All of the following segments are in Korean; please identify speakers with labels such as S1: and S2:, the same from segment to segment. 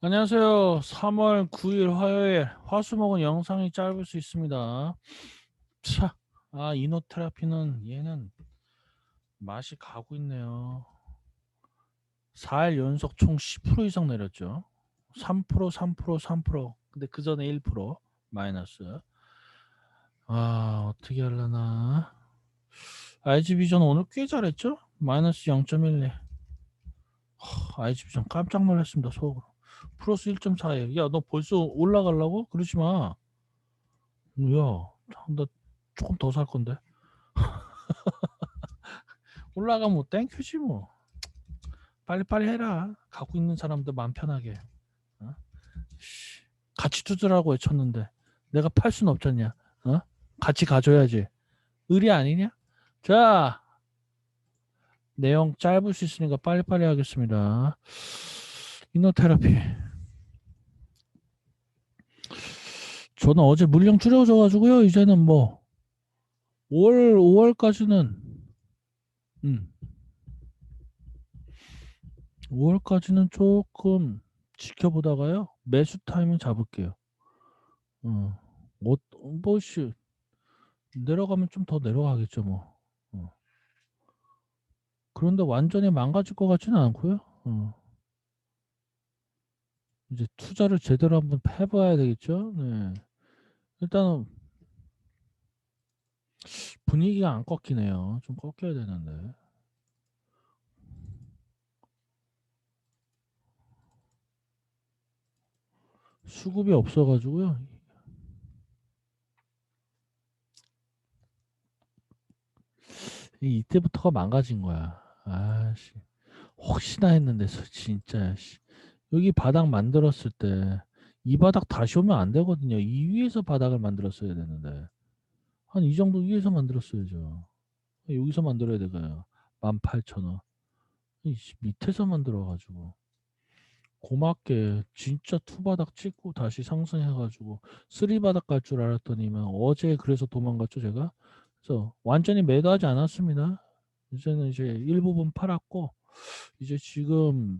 S1: 안녕하세요. 3월 9일 화요일 화수목은 영상이 짧을 수 있습니다. 차, 아 이노테라피는 얘는 맛이 가고 있네요. 4일 연속 총 10% 이상 내렸죠. 3% 3% 3% 근데 그 전에 1% 마이너스. 아 어떻게 하려나. IG비전 오늘 꽤 잘했죠? 마이너스 0.12. IG비전 깜짝 놀랐습니다. 속으로. 플러스 1.4에. 야, 너 벌써 올라가려고? 그러지 마. 야, 나 조금 더 살 건데. 올라가면 뭐 땡큐지 뭐. 빨리빨리 해라. 갖고 있는 사람들 마음 편하게. 어? 씨, 같이 투자라고 외쳤는데 내가 팔 수는 없잖냐. 어? 같이 가져야지. 의리 아니냐? 자, 내용 짧을 수 있으니까 빨리빨리 하겠습니다. 이노테라피. 저는 어제 물량 줄여져 가지고요. 이제는 뭐 5월 5월까지는 음. 5월까지는 조금 지켜보다가요. 매수 타이밍 잡을게요. 어. 뭐 뭐시 내려가면 좀 더 내려가겠죠, 뭐. 어. 그런데 완전히 망가질 것 같지는 않고요. 어. 이제 투자를 제대로 한번 해봐야 되겠죠. 네. 일단은 분위기가 안 꺾이네요. 좀 꺾여야 되는데. 수급이 없어가지고요. 이- 이때부터가 망가진 거야. 아씨, 혹시나 했는데 서- 진짜 씨. 여기 바닥 만들었을 때 이 바닥 다시 오면 안 되거든요. 이 위에서 바닥을 만들었어야 되는데 한 이 정도 위에서 만들었어야죠. 여기서 만들어야 되고요. 18,000원. 이씨, 밑에서 만들어가지고 고맙게 진짜 투바닥 찍고 다시 상승해가지고 쓰리바닥 갈 줄 알았더니만 어제 그래서 도망갔죠 제가. 그래서 완전히 매도하지 않았습니다. 이제는 이제 일부분 팔았고 이제 지금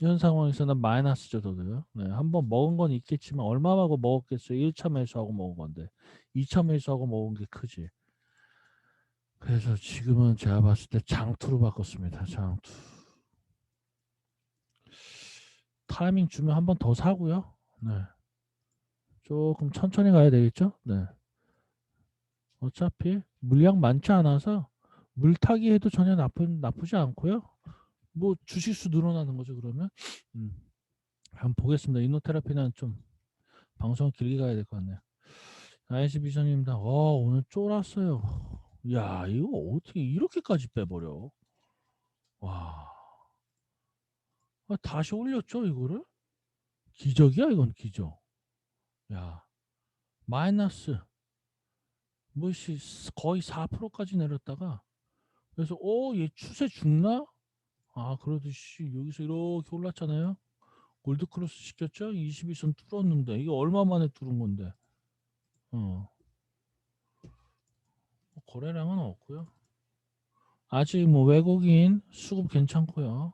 S1: 현 상황에서는 마이너스죠 저도요. 네, 한 번 먹은 건 있겠지만 얼마하고 먹었겠어요. 1차 매수하고 먹은 건데 2차 매수하고 먹은 게 크지. 그래서 지금은 제가 봤을 때 장투로 바꿨습니다. 장투. 타이밍 주면 한 번 더 사고요. 네. 조금 천천히 가야 되겠죠? 네. 어차피 물량 많지 않아서 물타기 해도 전혀 나쁘, 나쁘지 않고요. 뭐 주식 수 늘어나는 거죠 그러면. 음. 한번 보겠습니다. 이노테라피는 좀 방송 길게 가야 될 것 같네요. 아이시 비전입니다. 어 오늘 쫄았어요. 야 이거 어떻게 이렇게까지 빼버려? 와. 아, 다시 올렸죠 이거를? 기적이야 이건 기적. 야 마이너스 뭐시 거의 4%까지 내렸다가 그래서 어 얘 추세 죽나? 아씨 여기서 이렇게 올랐잖아요. 골드 크로스 시켰죠? 22선 뚫었는데 이게 얼마 만에 뚫은 건데? 어. 뭐 거래량은 없고요. 아직 뭐 외국인 수급 괜찮고요.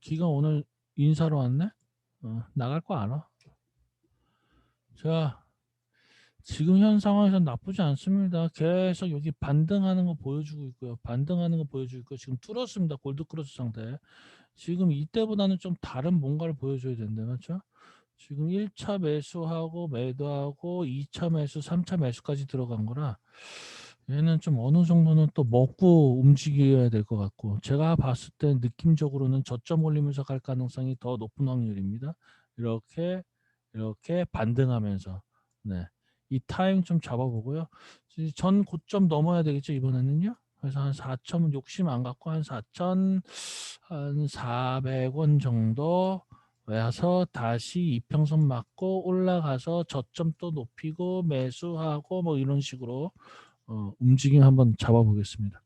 S1: 기가 오늘 인사로 왔네? 어, 나갈 거 알아. 자, 지금 현 상황에서 나쁘지 않습니다. 계속 여기 반등하는 거 보여주고 있고요. 반등하는 거 보여주고 있고 지금 뚫었습니다. 골드 크로스 상태. 지금 이때보다는 좀 다른 뭔가를 보여줘야 된다. 맞죠? 지금 1차 매수하고 매도하고 2차 매수, 3차 매수까지 들어간 거라 얘는 좀 어느 정도는 또 먹고 움직여야 될 것 같고 제가 봤을 때 느낌적으로는 저점 올리면서 갈 가능성이 더 높은 확률입니다. 이렇게 이렇게 반등하면서 네. 이 타임 좀 잡아보고요. 전 고점 넘어야 되겠죠 이번에는요. 그래서 한 4천 욕심 안 갖고 한 4천 한 400원 정도 와서 다시 이평선 맞고 올라가서 저점 또 높이고 매수하고 뭐 이런 식으로 어, 움직임 한번 잡아보겠습니다.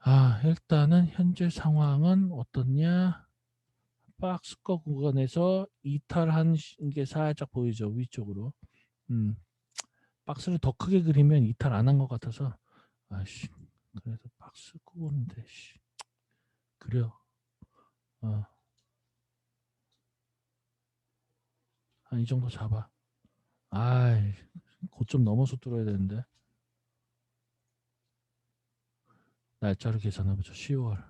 S1: 아 일단은 현재 상황은 어떻냐? 박스커 구간에서 이탈한 게 살짝 보이죠 위쪽으로. 음, 박스를 더 크게 그리면 이탈 안 한 것 같아서 아씨 그래도 박스 구간인데 씨 그래요. 어. 한이 정도 잡아. 아이, 고점 넘어서 뚫어야 되는데. 날짜를 계산해보죠. 10월,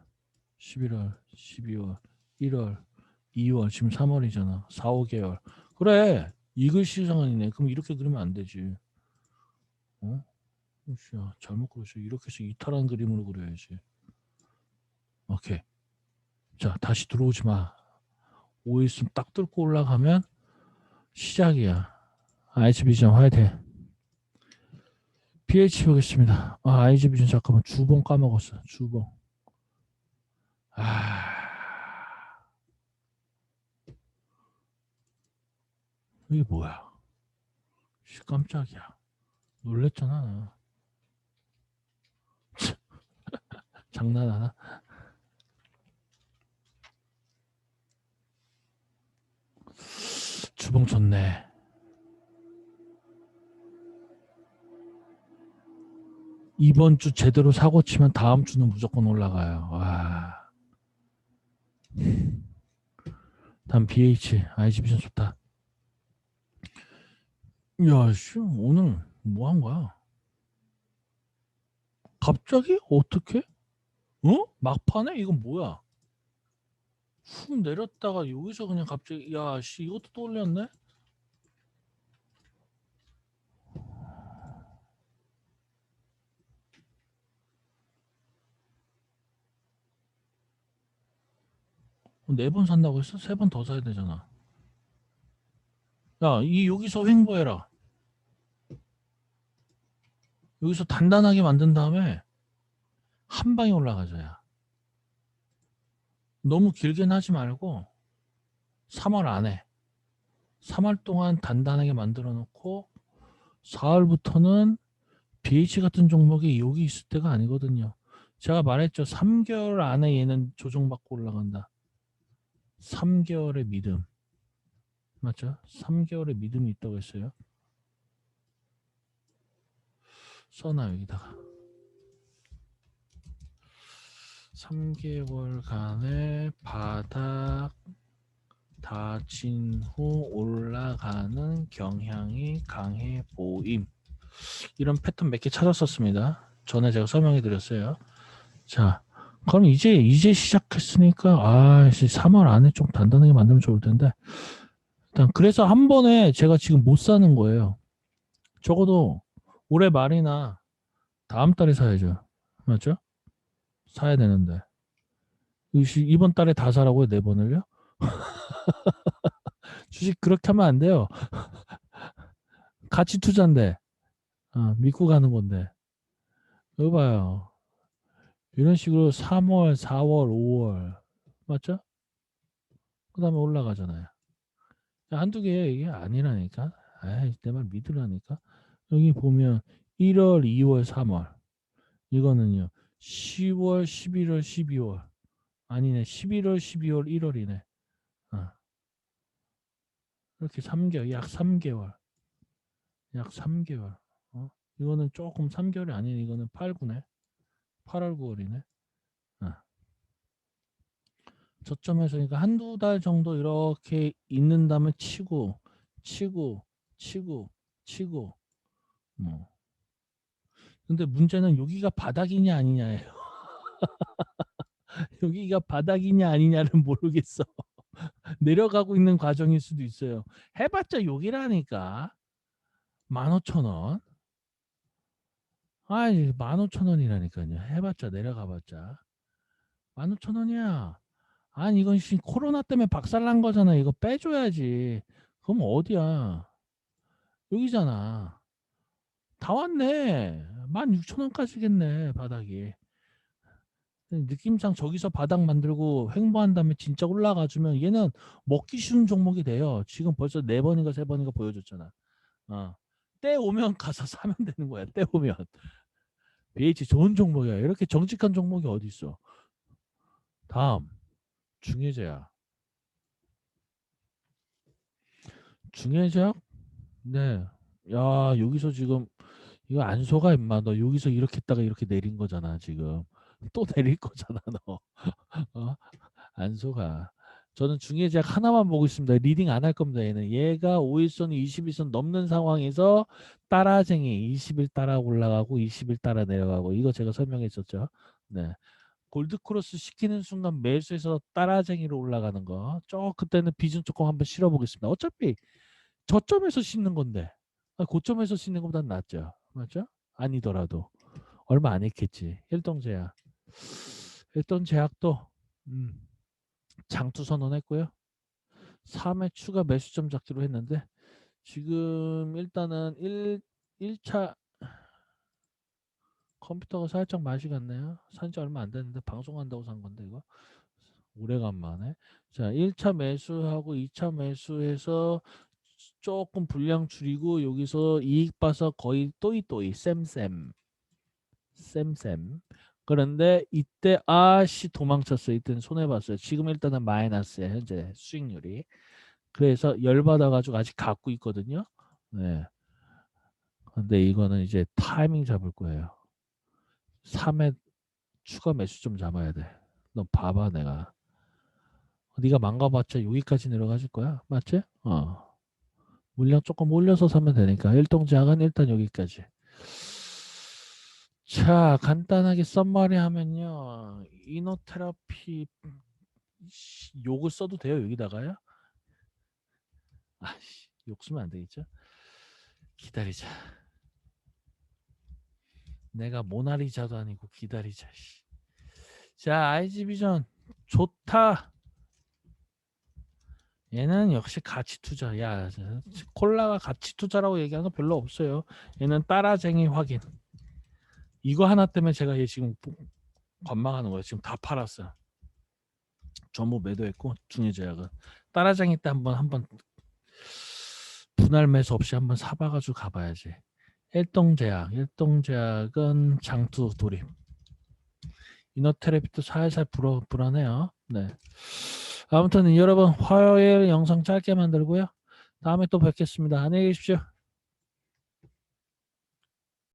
S1: 11월, 12월, 1월, 2월, 지금 3월이잖아. 4, 5개월. 그래, 이글 시장이네. 그럼 이렇게 그리면 안 되지. 어? 야, 잘못 그렸어. 이렇게 해서 이탈한 그림으로 그려야지. 오케이. 자, 다시 들어오지 마. 오일숨 딱 뚫고 올라가면 시작이야. 아이즈 비전 화이팅. PH 보겠습니다. 아, 아이즈 비전 잠깐만 주봉 까먹었어. 주봉. 아. 이게 뭐야? 씨, 깜짝이야. 놀랬잖아. 나. 장난하나? 주봉 좋네. 이번 주 제대로 사고 치면 다음 주는 무조건 올라가요. 와. 다음 BH IG비전 좋다. 야, 씨, 오늘 뭐 한 거야? 갑자기 어떻게? 어? 막판에 이건 뭐야? 훅 내렸다가 여기서 그냥 갑자기 야, 씨, 이것도 또 올렸네? 네 번 산다고 했어? 세 번 더 사야 되잖아. 야, 이 여기서 횡보해라. 여기서 단단하게 만든 다음에 한 방에 올라가줘야. 너무 길게는 하지 말고 3월 안에 3월 동안 단단하게 만들어 놓고 4월부터는 BH 같은 종목이 여기 있을 때가 아니거든요. 제가 말했죠. 3개월 안에 얘는 조정받고 올라간다. 3개월의 믿음. 맞죠? 3개월의 믿음이 있다고 했어요. 써놔 여기다가. 3개월간의 바닥 다진 후 올라가는 경향이 강해 보임. 이런 패턴 몇 개 찾았었습니다. 전에 제가 설명해 드렸어요. 자 그럼 이제 이제 시작했으니까 아 3월 안에 좀 단단하게 만들면 좋을 텐데. 일단 그래서 한 번에 제가 지금 못 사는 거예요. 적어도 올해 말이나 다음 달에 사야죠. 맞죠? 사야 되는데. 이번 달에 다 사라고요? 네 번을요? 주식 그렇게 하면 안 돼요. 가치 투자인데. 어, 믿고 가는 건데. 이거 봐요. 이런 식으로 3월, 4월, 5월. 맞죠? 그 다음에 올라가잖아요. 한두 개 이게 아니라니까. 내말 믿으라니까. 여기 보면 1월, 2월, 3월. 이거는요 10월, 11월, 12월. 아니네 11월, 12월, 1월이네. 어. 이렇게 3개월 약 3개월. 약 3개월. 어? 이거는 조금 3개월이 아닌 이거는 8, 9네. 8월, 9월이네. 어. 저점에서 그러니까 한두 달 정도 이렇게 있는 다음에 치고 치고 치고 치고 뭐. 근데 문제는 여기가 바닥이냐 아니냐예요. 여기가 바닥이냐 아니냐를 모르겠어. 내려가고 있는 과정일 수도 있어요. 해봤자 여기라니까. 15,000원. 아이, 15,000원이라니까요. 해봤자 내려가봤자. 15,000원이야. 아니 이건 코로나 때문에 박살난 거잖아. 이거 빼줘야지. 그럼 어디야? 여기잖아. 다 왔네. 16,000원까지겠네, 바닥이. 느낌상 저기서 바닥 만들고 횡보한 다음에 진짜 올라가 주면 얘는 먹기 쉬운 종목이 돼요. 지금 벌써 네 번인가 세 번인가 보여줬잖아. 어. 때 오면 가서 사면 되는 거야. 때 오면. BH 좋은 종목이야. 이렇게 정직한 종목이 어디 있어? 다음 중해제야. 중해제약? 네. 야 여기서 지금 이거 안 속아 임마 너 여기서 이렇게 했다가 이렇게 내린 거잖아 지금 또 내릴 거잖아 너 어? 안 속아 저는 중해제약 하나만 보고 있습니다. 리딩 안 할 겁니다. 얘는 얘가 5일선, 21선 넘는 상황에서 따라쟁이 20일 따라 올라가고 20일 따라 내려가고 이거 제가 설명했었죠. 네. 골드 크로스 시키는 순간 매수해서 따라쟁이로 올라가는 거. 저 그때는 비중 조금 한번 실어 보겠습니다. 어차피 저점에서 씻는 건데. 아, 고점에서 씻는 것보다 낫죠. 맞죠? 아니더라도 얼마 안 했겠지. 일동제약. 일동제약도 음. 장투 선언했고요. 3회 추가 매수점 잡기로 했는데 지금 일단은 1, 1차 컴퓨터가 살짝 맛이 갔네요. 산지 얼마 안 됐는데 방송한다고 산 건데 이거 오래간만에 자 1차 매수하고 2차 매수해서 조금 분량 줄이고 여기서 이익 봐서 거의 또이또이 쌤쌤 쌤쌤 그런데 이때 아씨 도망쳤어요. 이때는 손해 봤어요. 지금 일단은 마이너스에 현재 수익률이. 그래서 열받아 가지고 아직 갖고 있거든요. 네. 근데 이거는 이제 타이밍 잡을 거예요. 3회 추가 매수 좀 잡아야 돼. 너 봐봐 내가. 네가 망가봤자 여기까지 내려가질 거야. 맞지? 어. 물량 조금 올려서 사면 되니까 일동제약은 일단 여기까지. 자, 간단하게 썸머리 하면요. 이노테라피 씨, 욕을 써도 돼요, 여기다가요? 아씨, 욕 쓰면 안 되겠죠? 기다리자. 내가 모나리자도 아니고 기다리자. 씨. 자, IG비전 좋다. 얘는 역시 가치 투자. 야, 저- 콜라가 가치 투자라고 얘기하는 거 별로 없어요. 얘는 따라쟁이 확인. 이거 하나 때문에 제가 얘 지금 부- 관망하는 거예요. 지금 다 팔았어요. 전부 매도했고 중해제약은 따라쟁이 때 한번 한번 분할 매수 없이 한번 사봐가지고 가봐야지. 일동제약, 일동제약은 장투 돌입. 이너테레피도 살살 불어 불안해요. 네. 아무튼 여러분 화요일 영상 짧게 만들고요. 다음에 또 뵙겠습니다. 안녕히 계십시오.